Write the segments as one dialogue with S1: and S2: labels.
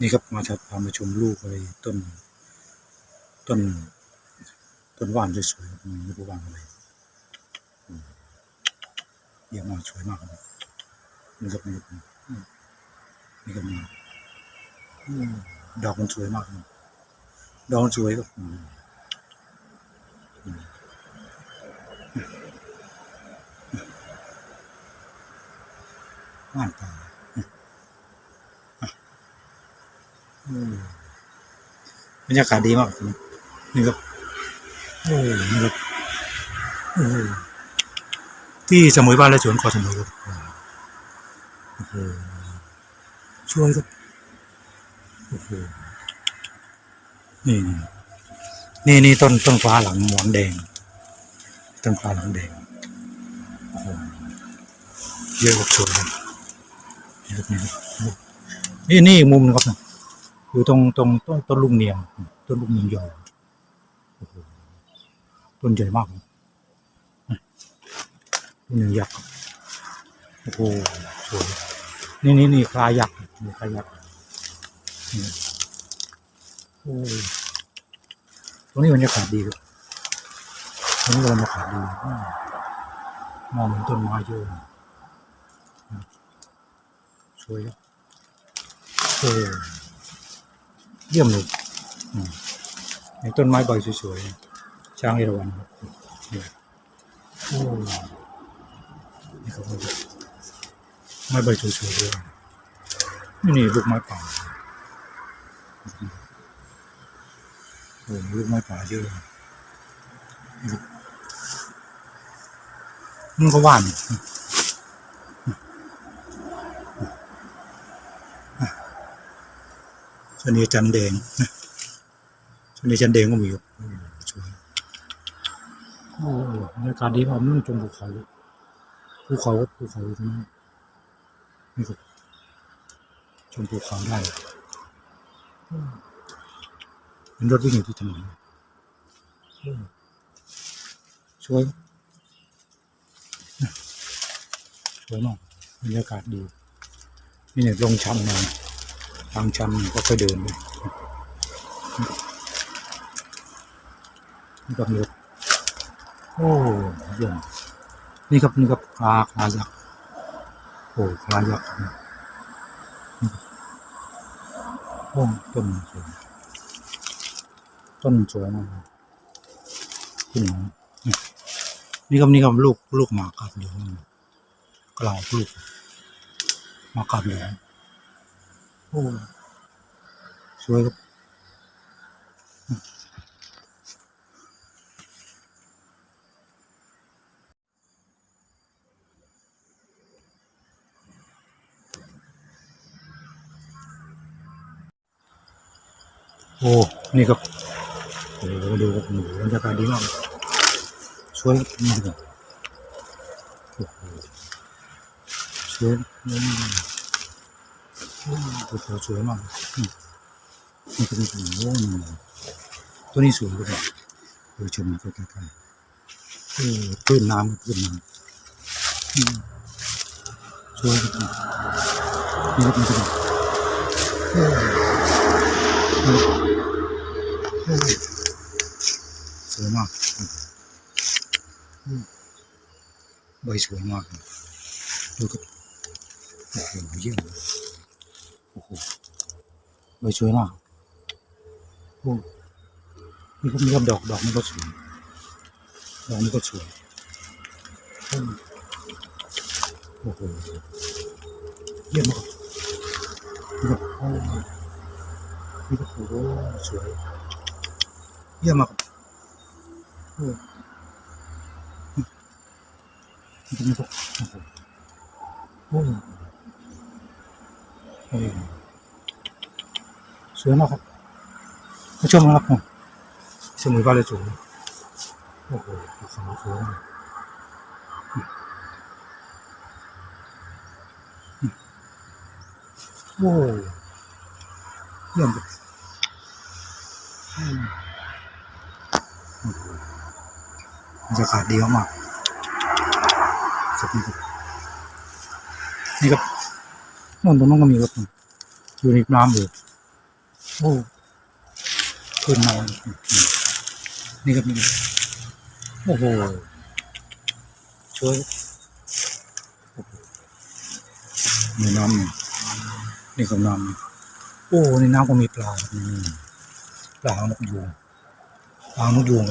S1: นี่ครับมาจะพามาชมลูกอะไรต้น ต้น ต้นว่านสวยๆครับไม่รู้ว่านอะไรเยี่ยมมากสวยมากครับนี่ครับนี่ครับนี่ครับนี่ดอกมันสวยมากดอกมันสวยครับว่านป่า อืม บรรยากาศดีมากครับนี่ครับโอ้นี่ครับที่สมุยบ้านและสวนเกอสมุยครับโอ้ช่วยครับโอ้โหนี่นี่นี่ต้นต้นฟ้าหลังหลังแดง ต้นฟ้าหลังแดงเยอะครับสวยครับนี่นี่นี่มุมนึงครับ อยู่ตรงตรงต้นต้นลูกเนียงต้นลูกเนียงใหญ่โอ้โหต้นใหญ่มากเลยลูกเนียงยักษ์โอ้โหสวยนี่นี่นี่คลายักษ์นี่คลายักษ์โอ้ตรงนี้บรรยากาศดีครับตรงนี้บรรยากาศดีมองเห็นต้นไม้เยอะสวยครับโอ้ เยี่ยมเลยอืมในต้นไม้ใบสวยๆช้างเอราวัณครับนี่โอ้นี่ครับไม้ใบสวยๆด้วยนี่นี่ลูกไม้ป่าโอ้ลูกไม้ป่าเยอะเลยนี่ครับมันก็ว่าน ชะนีจันแดงชะนีจันแดงก็มีครับโอ้สวยโอ้บรรยากาศดีมากมันชมภูเขาภูเขาภูเขาตรงนี้นี่ครับชมภูเขาได้โอ้เป็นรถวิ่งอยู่ที่ถนนสวยสวยมากบรรยากาศดีนี่เนี่ยลงชันมา ทางชันก็ค่อยเดินไปนี่ครับนี่ครับโอ้เยี่ยมนี่ครับนี่ครับคลาคลายักษ์โอ้คลายักษ์โอ้ต้นสวยต้นสวยมากขึ้นมานี่ครับนี่ครับลูกลูกหมากกับเหลืองกลางลูกหมากกับเหลือง โอ้สวยครับโอ้ นี่ครับโอ้ดูครับโอ้บรรยากาศดีมากสวยครับนี่ครับโอ้โห สวยอืมโอ้โหสวยมากนี่ก็เป็นตัวโอ้โหตัวนี้สวยเลยดูชมใกล้ๆเออพื้นน้ำพื้นน้ำสวยครับนี่ครับนี่ครับโอ้โหโอ้โหสวยมากใบสวยมากดูครับโอ้โหเยี่ยมเลย โอ้โหสวยมากโอ้นี่ก็มีดอกดอกมันก็สวยดอกมันก็สวยโอ้โหเยี่ยมมากนี่ก็โอ้นี่ก็โอ้สวยเยี่ยมมากโอ้นี่ก็โอ้ สวยมากครับมาชมนะครับผมสมุยบาเลจูโอ้โหภูเขาสวยมากโอ้เยี่ยมเลยอืมโอ้โหบรรยากาศดีมากสักนิดนี่ครับ นู่นตรงนู้นก็มีรถอยู่ในน้ำอยู่โอ้ขึ้นน้ำนี่ครับนี่ครับโอ้โหช่วยมีน้ำนี่นี่ก็น้ำโอ้ในน้ำก็มีปลาปลาหางนกยูงปลาหางนกยูง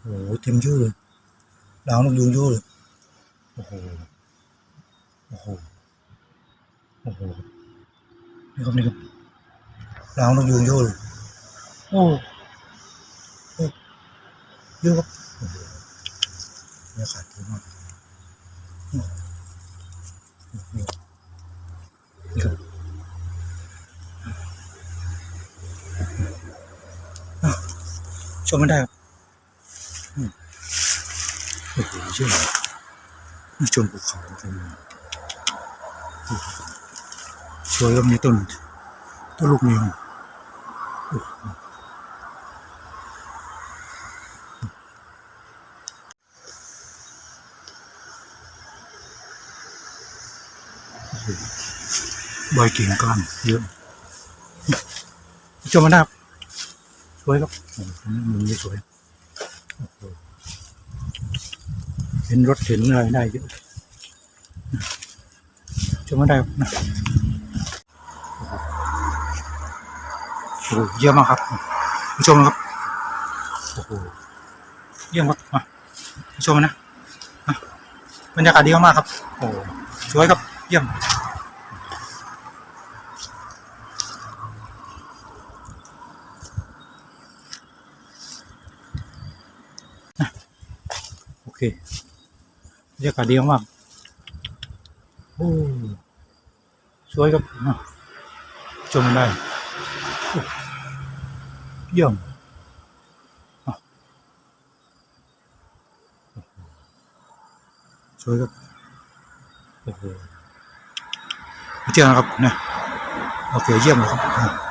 S1: โอ้โหเต็มชื่เลยปลาหางนกยูงยอะเลย โอ้โห โอ้โห โอ้โห นี่ครับนี่ครับปลาหางนกยูงยอะเลยโอ้โอ้เยอะครับโอ้โหเนี่ยขาดเยอะมากโอ้โหนี่ครับชมไมันได้ครับอืมโอ้โหเชื่อ ชมภูเขาตรงนี้โอ้โหสวยครับมีต้นต้นลูกนียงโอ้โหโอ้โหใบกิ่งก้านเยอะชมมันได้ครับสวยครับโอ้โหมุมนี้สวย เห็นรถเห็นอะไรได้เยอะชมมาได้นะโอ้โหเยี่ยมมากครับมาชมครับโอ้โหเยี่ยมครับมามาชมนะบรรยากาศดีมากๆครับ โอ้โหสวยครับเยี่ยม โอเค บรรยากาศดีมากโอ้สวยครับอะชมกันได้เยี่ยมอะสวยครับโอ้โหเที่ยวนะครับนะโอเคเยี่ยมเลยครับ